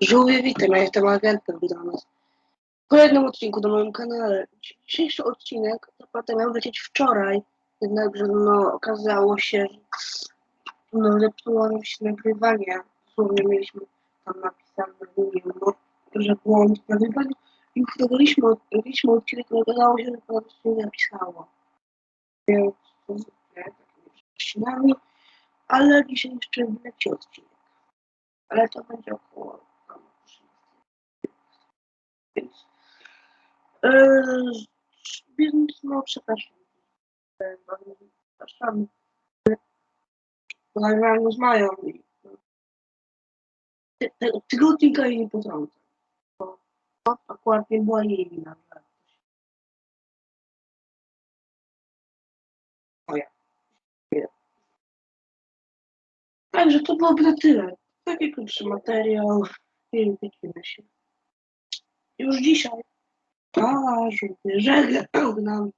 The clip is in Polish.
Żółwie, witam, ja jestem agentem nas. W kolejnym odcinku na moim kanale. Dzisiejszy odcinek zapewne miał lecieć wczoraj, jednakże no okazało się, że no zepsuło nam się nagrywanie. Dosłownie mieliśmy tam napisane, nie wiem, no, że błąd w nagrywaniu i nagraliśmy, nagraliśmy odcinek, ale okazało się, że po prostu nie napisało. Więc to takimi przyczynami, ale dzisiaj jeszcze wleci odcinek. Ale to będzie około tam 13. Więc, yy, więc no przepraszam. Bardzo Przepraszam. Nagrałem z Mają i te- te- tego odcinka jej nie potrącę. Bo to akurat nie była jej wina. Nie. Także to byłoby na tyle. Taki krótszy materiał. I widzimy się. Już dzisiaj. Кажуть, вже гнав.